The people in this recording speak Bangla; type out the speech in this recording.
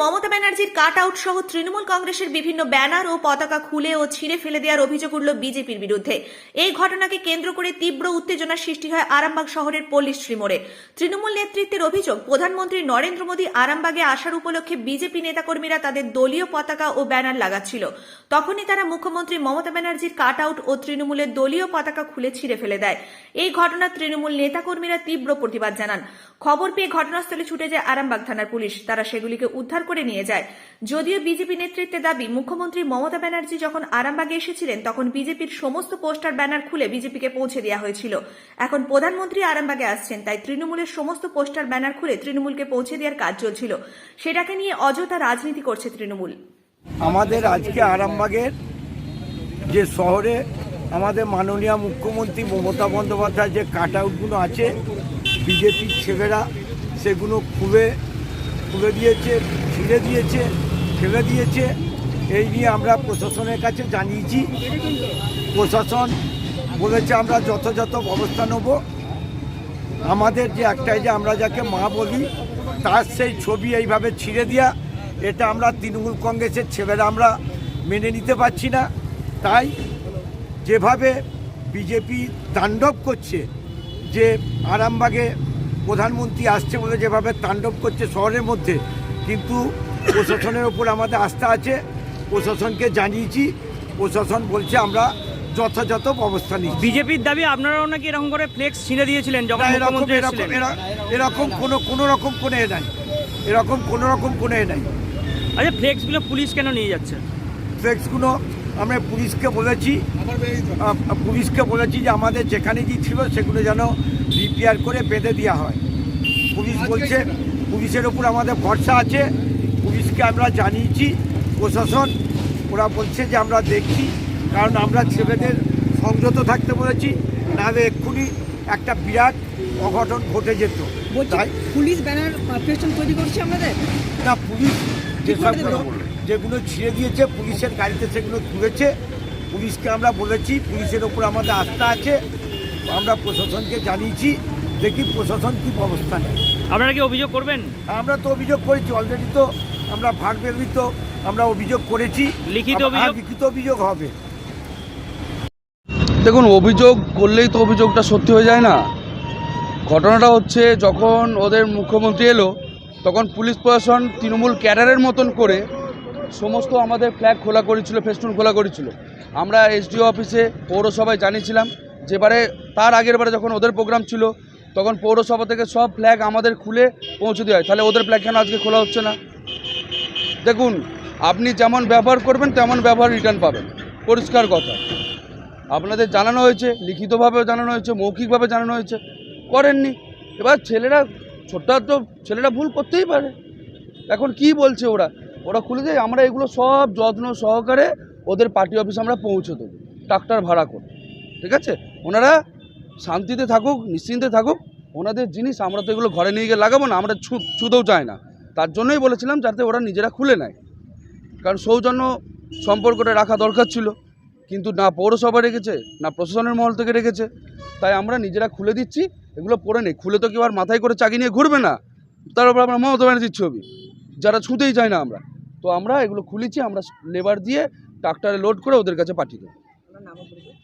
মমতা ব্যানার্জির কাট আউট সহ তৃণমূল কংগ্রেসের বিভিন্ন ব্যানার ও পতাকা খুলে ও ছিঁড়ে ফেলে দেওয়ার অভিযোগ উঠল বিজেপির বিরুদ্ধে। এই ঘটনাকে কেন্দ্র করে তীব্র উত্তেজনা সৃষ্টি হয় আরামবাগ শহরের পল্লীশ্রী মোড়ে। তৃণমূল নেতৃত্বের অভিযোগ, প্রধানমন্ত্রী নরেন্দ্র মোদী আরামবাগে আসার উপলক্ষে বিজেপি নেতাকর্মীরা তাদের দলীয় পতাকা ও ব্যানার লাগাচ্ছিল। তখনই তারা মুখ্যমন্ত্রী মমতা ব্যানার্জির কাট আউট ও তৃণমূলের দলীয় পতাকা খুলে ছিঁড়ে ফেলে দেয়। এই ঘটনা তৃণমূল নেতাকর্মীরা তীব্র প্রতিবাদ জানান। খবর পেয়ে ঘটনাস্থলে ছুটে যায় আরামবাগ থানার পুলিশ। তারা সেগুলিকে উদ্ধার করে নিয়ে যায়। যদিও বিজেপি নেতৃত্বে দাবি, মুখ্যমন্ত্রী মমতা ব্যানার্জি যখন আরামবাগে এসেছিলেন, তখন বিজেপির সমস্ত পোস্টার, ব্যানার খুলে বিজেপিকে পৌঁছে দেওয়া হয়েছিল। এখন প্রধানমন্ত্রী আরামবাগে আসছেন, তাই তৃণমূলের সমস্ত পোস্টার, ব্যানার খুলে তৃণমূলকে পৌঁছে দেওয়ার কাজ চলছিল। সেটাকে নিয়ে অযথা রাজনীতি করছে তৃণমূল। আমাদের আজকে আরামবাগের যে শহরে আমাদের মাননীয় মুখ্যমন্ত্রী মমতা বন্দ্যোপাধ্যায় যে কাট আউটগুলো আছে, বিজেপির ছেলেরা সেগুলো খুলে খুলে দিয়েছে, ছিঁড়ে দিয়েছে, ফেলে দিয়েছে। এই নিয়ে আমরা প্রশাসনের কাছে জানিয়েছি। প্রশাসন বলেছে আমরা যথাযথ ব্যবস্থা নেব। আমাদের যে একটাই যে আমরা যাকে মা বলি, তার সেই ছবি এইভাবে ছিঁড়ে দেওয়া এটা আমরা তৃণমূল কংগ্রেসের ছেলেরা আমরা মেনে নিতে পারছি না। তাই যেভাবে বিজেপি তাণ্ডব করছে, যে আরামবাগে প্রধানমন্ত্রী আসছে বলে যেভাবে তাণ্ডব করছে শহরের মধ্যে কিন্তু প্রশাসনের ওপর আমাদের আস্থা আছে। প্রশাসনকে জানিয়েছি প্রশাসন বলছে আমরা যথাযথ ব্যবস্থা নিচ্ছি। বিজেপির দাবি আপনারাও নাকি এরকম করে ফ্লেক্স ছিঁড়ে দিয়েছিলেন যখন এরকম মুখ্যমন্ত্রী এরকম এরকম কোনো কোনো রকম কোনো এ নাই। এরকম কোনো রকম কোনো এ নাই। আচ্ছা ফ্লেক্সগুলো পুলিশ কেন নিয়ে যাচ্ছে? ফ্লেক্সগুলো আমরা পুলিশকে বলেছি পুলিশকে বলেছি যে আমাদের যেখানে ছিল সেগুলো যেন রিপেয়ার করে বেঁধে দেওয়া হয়। পুলিশ বলছে পুলিশের ওপর আমাদের ভরসা আছে। পুলিশকে আমরা জানিয়েছি প্রশাসন ওরা বলছে যে আমরা দেখছি কারণ আমরা ছেলেদের সংযত থাকতে বলেছি নাহলে এক্ষুনি একটা বিরাট অঘটন ঘটে যেত। তাই পুলিশ ব্যানার তৈরি করছে আমাদের? না পুলিশ যেসবগুলো যেগুলো ছিঁড়ে দিয়েছে পুলিশের গাড়িতে সেগুলো তুলেছে পুলিশকে আমরা বলেছি পুলিশের ওপর আমাদের আস্থা আছে। আমরা প্রশাসনকে জানিয়েছি দেখি প্রশাসন কি ব্যবস্থা নেয়। আপনারা কি অভিযোগ করবেন? আমরা তো অভিযোগ করেছি অলরেডি তো আমরা ভাগ তো আমরা অভিযোগ করেছি। লিখিত অভিযোগ? লিখিত অভিযোগ হবে। দেখুন অভিযোগ করলেই তো অভিযোগটা সত্যি হয়ে যায় না। ঘটনাটা হচ্ছে যখন ওদের মুখ্যমন্ত্রী এলো তখন পুলিশ প্রশাসন তৃণমূল ক্যাডারের মতন করে সমস্ত আমাদের ফ্ল্যাগ খোলা করেছিল ফেস্টুন খোলা করেছিল। আমরা এসডিও অফিসে পৌরসভায় জানিয়েছিলাম যেবারে তার আগের বারে যখন ওদের প্রোগ্রাম ছিল, তখন পৌরসভা থেকে সব ফ্ল্যাগ আমাদের খুলে পৌঁছে দেওয়া হয়। তাহলে ওদের ফ্ল্যাগ কেন আজকে খোলা হচ্ছে না? দেখুন, আপনি যেমন ব্যবহার করবেন, তেমন ব্যবহার রিটার্ন পাবেন। পরিষ্কার কথা। আপনাদের জানানো হয়েছে, লিখিতভাবেও জানানো হয়েছে, মৌখিকভাবে জানানো হয়েছে। করেননি। এবার ছেলেরা, ছোট্ট তো ছেলেরা ভুল করতেই পারে। এখন কি বলছে ওরা? ওরা খুলে দেয়, আমরা এগুলো সব যত্ন সহকারে ওদের পার্টি অফিসে আমরা পৌঁছে দেবো। ট্রাক্টর ভাড়া করে। ঠিক আছে? ওনারা শান্তিতে থাকুক, নিশ্চিন্তে থাকুক, ওনাদের জিনিস আমরা তো এগুলো ঘরে নিয়ে গিয়ে লাগাবো না, আমরা ছু ছুতেও চাই না। তার জন্যই বলেছিলাম যাতে ওরা নিজেরা খুলে নেয়। কারণ সৌজন্য সম্পর্কটা রাখা দরকার ছিল, কিন্তু না পৌরসভা রেখেছে, না প্রশাসনের মহল থেকে রেখেছে। তাই আমরা নিজেরা খুলে দিচ্ছি, এগুলো পড়ে নেই। খুলে তো কেউ আর মাথায় করে চাকি নিয়ে ঘুরবে না। তার উপর আমরা মমতা ব্যানার্জির ছবি। যারা ছুঁতেই চায় না আমরা। তো আমরা এগুলো খুলেছি, আমরা লেবার দিয়ে ট্রাক্টরে লোড করে ওদের কাছে পাঠিয়ে দেবো।